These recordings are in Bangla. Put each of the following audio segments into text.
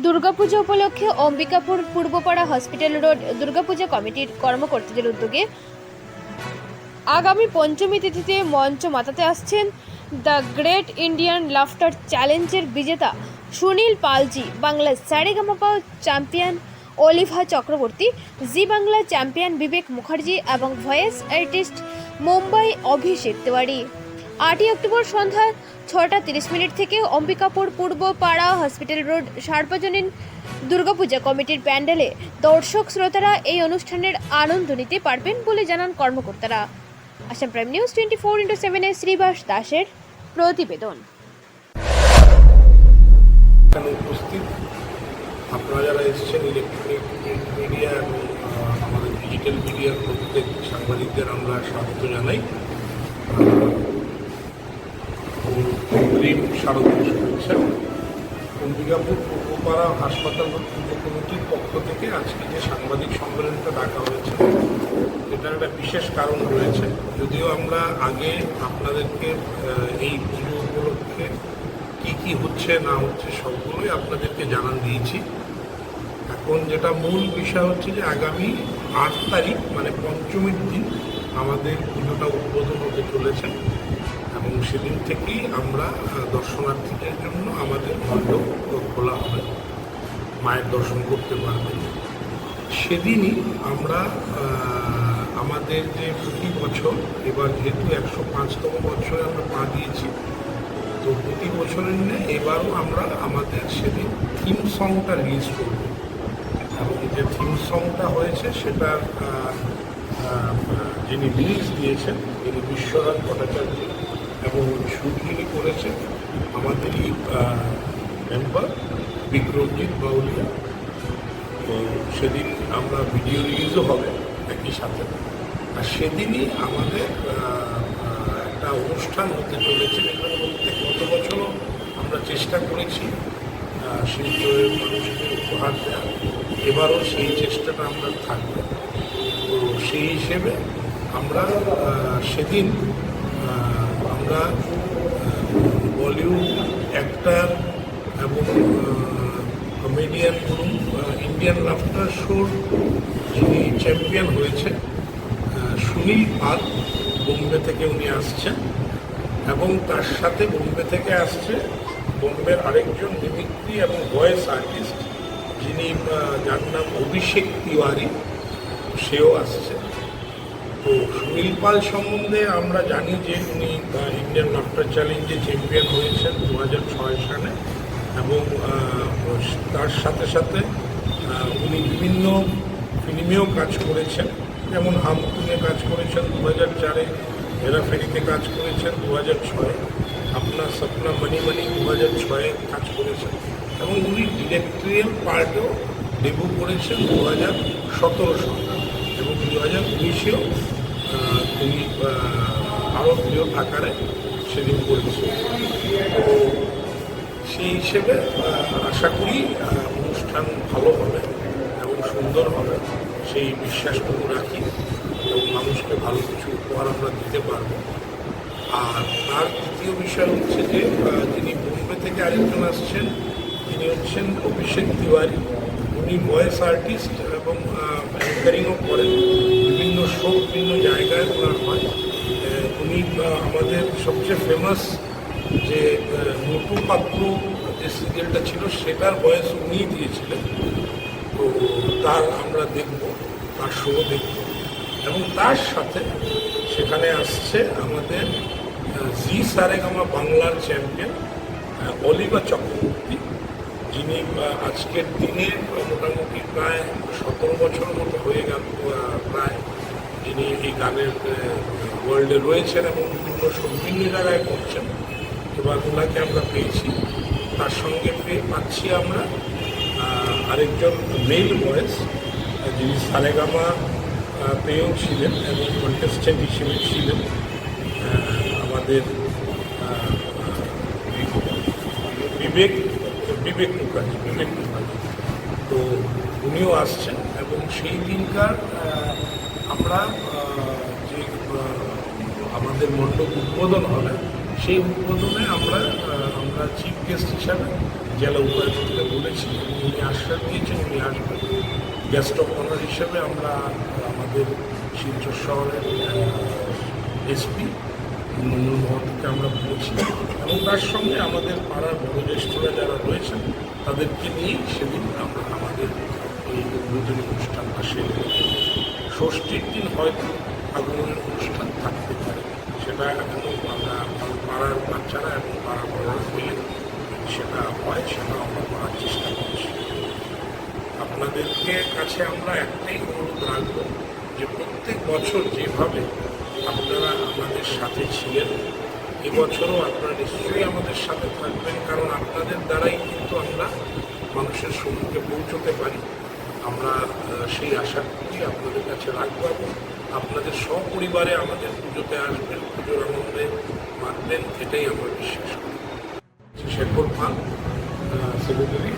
দুর্গাপূজা উপলক্ষে অম্বিকাপুর পূর্বপাড়া হসপিটাল রোড দুর্গাপূজা কমিটির কর্মকর্তাদের উদ্যোগে আগামী পঞ্চমী তিথিতে মঞ্চ মাতাতে আসছেন দ্য গ্রেট ইন্ডিয়ান লাফটার চ্যালেঞ্জের বিজেতা সুনীল পালজি, বাংলার Saregamapa champion Oliva Chakraborty, Zee Bangla champion Bibek Mukherjee এবং ভয়েস আর্টিস্ট মুম্বাই অভিষেক তিওয়ারি। আটই অক্টোবর সন্ধ্যা ছটা তিরিশ মিনিট থেকে অম্বিকাপুর পূর্ব পাড়া হসপিটাল রোড সার্বজনীন দুর্গাপূজা কমিটির প্যান্ডেলে দর্শক শ্রোতারা এই অনুষ্ঠানের আনন্দ নিতে পারবেন বলে জানান কর্মকর্তারা। Assam prime news twenty four into সেভেনে শ্রীবাস দাসের প্রতিবেদন। উপস্থিত আপনারা যারা এসেছেন ইলেকট্রনিক মিডিয়া এবং আমাদের ডিজিটাল মিডিয়ার প্রত্যেক সাংবাদিকদের আমরা স্বাগত জানাই। অগ্রিম শারদীয় শুভেচ্ছা অম্বিকাপুর পূর্বপাড়া হাসপাতাল কমিটির পক্ষ থেকে আজকে যে সাংবাদিক সম্মেলনটা ডাকা হয়েছে, এটার একটা বিশেষ কারণ রয়েছে। যদিও আমরা আগে আপনাদেরকে এই পুজো উপলক্ষে কী কী হচ্ছে, না হচ্ছে সবগুলোই আপনাদেরকে জানান দিয়েছি। এখন যেটা মূল বিষয় হচ্ছে যে আগামী আট তারিখ মানে পঞ্চমীর দিন, আমাদের পুজোটা উদ্বোধন হতে চলেছে। সেদিন থেকেই আমরা দর্শনার্থীদের জন্য আমাদের মণ্ডপ খোলা হবে। মায়ের দর্শন করতে পারবেন। সেদিনই আমরা আমাদের যে প্রতি বছর, এবার যেহেতু একশো পাঁচতম বছরে আমরা পা দিয়েছি, তো প্রতি বছরের নিয়ে এবারও আমরা আমাদের সেদিন থিম সংটা রিলিজ করব। এবং যে থিম সংটা হয়েছে সেটার যিনি লিরিক্স দিয়েছেন, তিনি বিশ্বনাথ ভট্টাচার্য। এবং সুর যিনি করেছেন, আমাদেরই মেম্বার বিক্রমজিৎ বাউলিয়া। তো সেদিন আমরা ভিডিও রিলিজও হবে একই সাথে। আর সেদিনই আমাদের একটা অনুষ্ঠান হতে চলেছে। গত বছরও আমরা চেষ্টা করেছি শিল্পের মানুষকে উপহার দেওয়া এবারও সেই চেষ্টাটা আমরা থাকবে। তো সেই হিসেবে আমরা সেদিন আমরা বলিউড অ্যাক্টার এবং কমেডিয়ান বলুন ইন্ডিয়ান লাফটার শোর যিনি চ্যাম্পিয়ন হয়েছে সুনীল পাল বোম্বে থেকে উনি আসছেন এবং তার সাথে বোম্বে থেকে আসছে বোম্বের আরেকজন মিমিক্রি এবং ভয়েস আর্টিস্ট যিনি যার নাম অভিষেক তিওয়ারি, সেও আসছে। তো সুনীল সম্বন্ধে আমরা জানি যে উনি ইন্ডিয়ান লাফটার চ্যালেঞ্জে চ্যাম্পিয়ন হয়েছেন দু হাজার ছয় সালে এবং তার সাথে সাথে উনি বিভিন্ন ফিল্মেও কাজ করেছেন। যেমন হামতুমে কাজ করেছেন দু হাজার চারে, হেরাফেরিতে কাজ করেছেন দু হাজার ছয়ে আপনার সপনা মনি মনি দু হাজার ছয়ে কাজ করেছেন। এবং উনি ডিরেক্টরিয়াল পার্টেও ডেবু করেছেন দু হাজার সতেরো সালে। দু হাজার উনিশেও তিনি আরও বৃহৎ আকারে সেদিন করেছে তো সেই হিসেবে আশা করি অনুষ্ঠান ভালো হবে এবং সুন্দর হবে, সেই বিশ্বাসটুকু রাখি এবং মানুষকে ভালো কিছু উপহার আমরা দিতে পারব। আর তার দ্বিতীয় বিষয় হচ্ছে যে যিনি বোম্বে থেকে আরেকজন আসছেন, তিনি হচ্ছেন অভিষেক তিওয়ারি। উনি ভয়েস আর্টিস্ট এবং অ্যাঙ্কারিংও করেন। বিভিন্ন জায়গায় ওনার হয়। উনি আমাদের সবচেয়ে ফেমাস যে নটু পাত্র যে সিরিয়ালটা ছিল, সেটার বয়স উনিই দিয়েছিলেন। তো তার আমরা দেখব, তার শো দেখব। এবং তার সাথে সেখানে আসছে আমাদের জি সারেগামা বাংলার চ্যাম্পিয়ন অলিভা চক্রবর্তী। যিনি আজকের দিনে মোটামুটি প্রায় সতেরো বছর মতো হয়ে গেল প্রায় যিনি এই গানের ওয়ার্ল্ডে রয়েছেন এবং বিভিন্ন বিভিন্ন জায়গায় করছেন এবার ওনাকে আমরা পেয়েছি। তার সঙ্গে পেয়ে পাচ্ছি আমরা আরেকজন মেল ভয়েস যিনি সারেগামা পেয়েও ছিলেন এবং কন্টেস্টেন্ট হিসেবে ছিলেন আমাদের বিবেক বিবেক মুখার্জি বিবেক মুখার্জি। তো উনিও আসছেন এবং সেই দিনকার আমরা যে আমাদের মণ্ডপ উদ্বোধন হবে, সেই উদ্বোধনে আমরা আমরা চিফ গেস্ট হিসাবে জেলা উপায়ুক্তকে বলেছি, উনি আশ্বাস দিয়েছেন উনি আসবেন গেস্ট অফ অনার হিসেবে আমরা আমাদের শিলচর শহরের এসপি মহাতকে আমরা বলেছি এবং তার সঙ্গে আমাদের পাড়ার বয়োজ্যেষ্ঠরা যারা রয়েছেন, তাদেরকে নিয়েই সেদিন আমরা আমাদের এই উদ্বোধনী অনুষ্ঠানটা সেরে। ষষ্ঠীর দিন হয়তো আগমনের অনুষ্ঠান থাকতে পারে। সেটা আমরা পাড়ার বাচ্চারা এবং পাড়ার বড়রা মিলে সেটা হয়, সেটা আমরা করার চেষ্টা করছি। আপনাদেরকে কাছে আমরা একটাই অনুরোধ রাখব যে প্রত্যেক বছর যেভাবে আপনারা আমাদের সাথে ছিলেন, এবছরও আপনারা নিশ্চয়ই আমাদের সাথে থাকবেন, কারণ আপনাদের দ্বারাই কিন্তু আমরা মানুষের সম্মুখে পৌঁছতে পারি। আমরা সেই আশাটুকুই আপনাদের কাছে রাখব এবং আপনাদের সপরিবারে আমাদের পুজোতে আসবেন পুজোর আনন্দে মানবেন এটাই আমরা বিশ্বাস করি। শেখর পাল সেক্রেটারি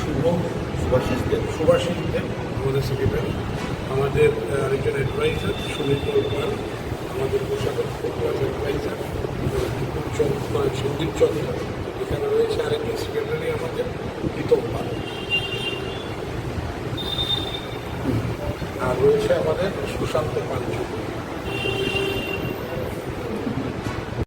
শুভ সুভাষিস দেব। সুভাষিস দেব আমাদের সেক্রেটারি আমাদের আরেকজন অ্যাডভাইজার সুনীল পাল আমাদের কোষাধ্যক্ষ অ্যাডভাইজার সন্দীপ চন্দ্র এখানে রয়েছে আরেকজন সেক্রেটারি আমাদের প্রীতম পাল আর রয়েছে আমাদের সুশান্ত পাঞ্চু।